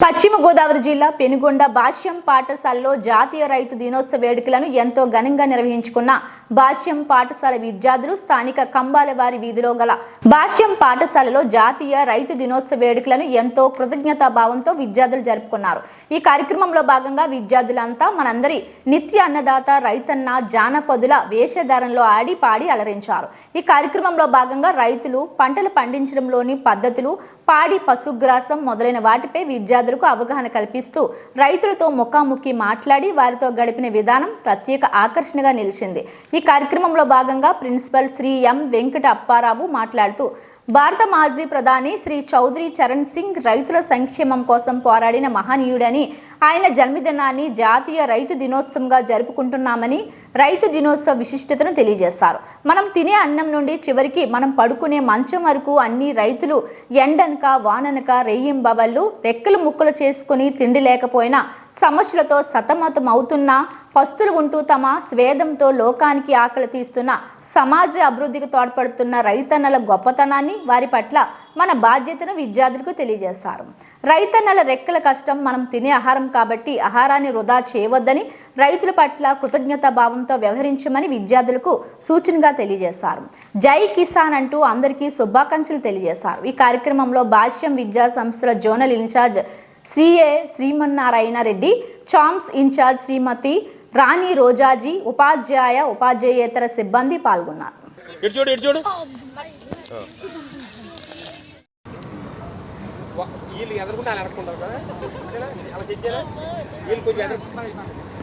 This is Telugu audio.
పశ్చిమ గోదావరి జిల్లా పెనుగొండ భాష్యం పాఠశాలలో జాతీయ రైతు దినోత్సవ వేడుకలను ఎంతో ఘనంగా నిర్వహించుకున్న భాష్యం పాఠశాల విద్యార్థులు స్థానిక కంబాలవారి వీధిలో గల భాష్యం పాఠశాలలో జాతీయ రైతు దినోత్సవ వేడుకలను ఎంతో కృతజ్ఞతా భావంతో విద్యార్థులు జరుపుకున్నారు. ఈ కార్యక్రమంలో భాగంగా విద్యార్థులంతా మనందరి నిత్య అన్నదాత రైతన్న జానపదుల వేషధారంలో ఆడి పాడి అలరించారు. ఈ కార్యక్రమంలో భాగంగా రైతులు పంటలు పండించడంలోని పద్ధతులు పాడి పశుగ్రాసం మొదలైన వాటిపై విద్యార్థులు ప్రజలకు అవగాహన కల్పిస్తూ రైతులతో ముఖాముఖి మాట్లాడి వారితో గడిపిన విధానం ప్రత్యేక ఆకర్షణగా నిలిచింది. ఈ కార్యక్రమంలో భాగంగా ప్రిన్సిపల్ శ్రీ ఎం వెంకట అప్పారావు మాట్లాడుతూ భారత మాజీ ప్రధాని శ్రీ చౌదరి చరణ్ సింగ్ రైతుల సంక్షేమం కోసం పోరాడిన మహనీయుడని ఆయన జన్మదినాన్ని జాతీయ రైతు దినోత్సవంగా జరుపుకుంటున్నామని రైతు దినోత్సవ విశిష్టతను తెలియజేశారు. మనం తినే అన్నం నుండి చివరికి మనం పడుకునే మంచం వరకు అన్ని రైతులు ఎండనక వాననక రెయ్యింబవళ్ళు రెక్కలు ముక్కలు చేసుకుని తిండి లేకపోయినా సమస్యలతో సతమతం అవుతున్న పస్తులు ఉంటూ తమ స్వేదంతో లోకానికి ఆకలి తీస్తున్న సమాజ అభివృద్ధికి తోడ్పడుతున్న రైతన్నల గొప్పతనాన్ని వారి పట్ల మన బాధ్యతను విద్యార్థులకు తెలియజేశారు. రైతన్నల రెక్కల కష్టం మనం తినే ఆహారం కాబట్టి ఆహారాన్ని వృధా చేయవద్దని రైతుల పట్ల కృతజ్ఞతా భావంతో వ్యవహరించమని విద్యార్థులకు సూచనగా తెలియజేశారు. జై కిసాన్ అంటూ అందరికీ శుభాకాంక్షలు తెలియజేశారు. ఈ కార్యక్రమంలో భాష్యం విద్యా సంస్థల zonal incharge CA Srimannarayana Reddy charms incharge Shrimati Rani రోజాజీ ఉపాధ్యాయ ఉపాధ్యాయేతర సిబ్బంది పాల్గొన్నారు. ఇటు చూడు ఇటు చూడు. వీళ్ళు ఎదుర్కొంటే అలా ఎదుర్కొంటారు కదా? అలా చెయ్యాలా వీళ్ళు కొంచెం ఎదురు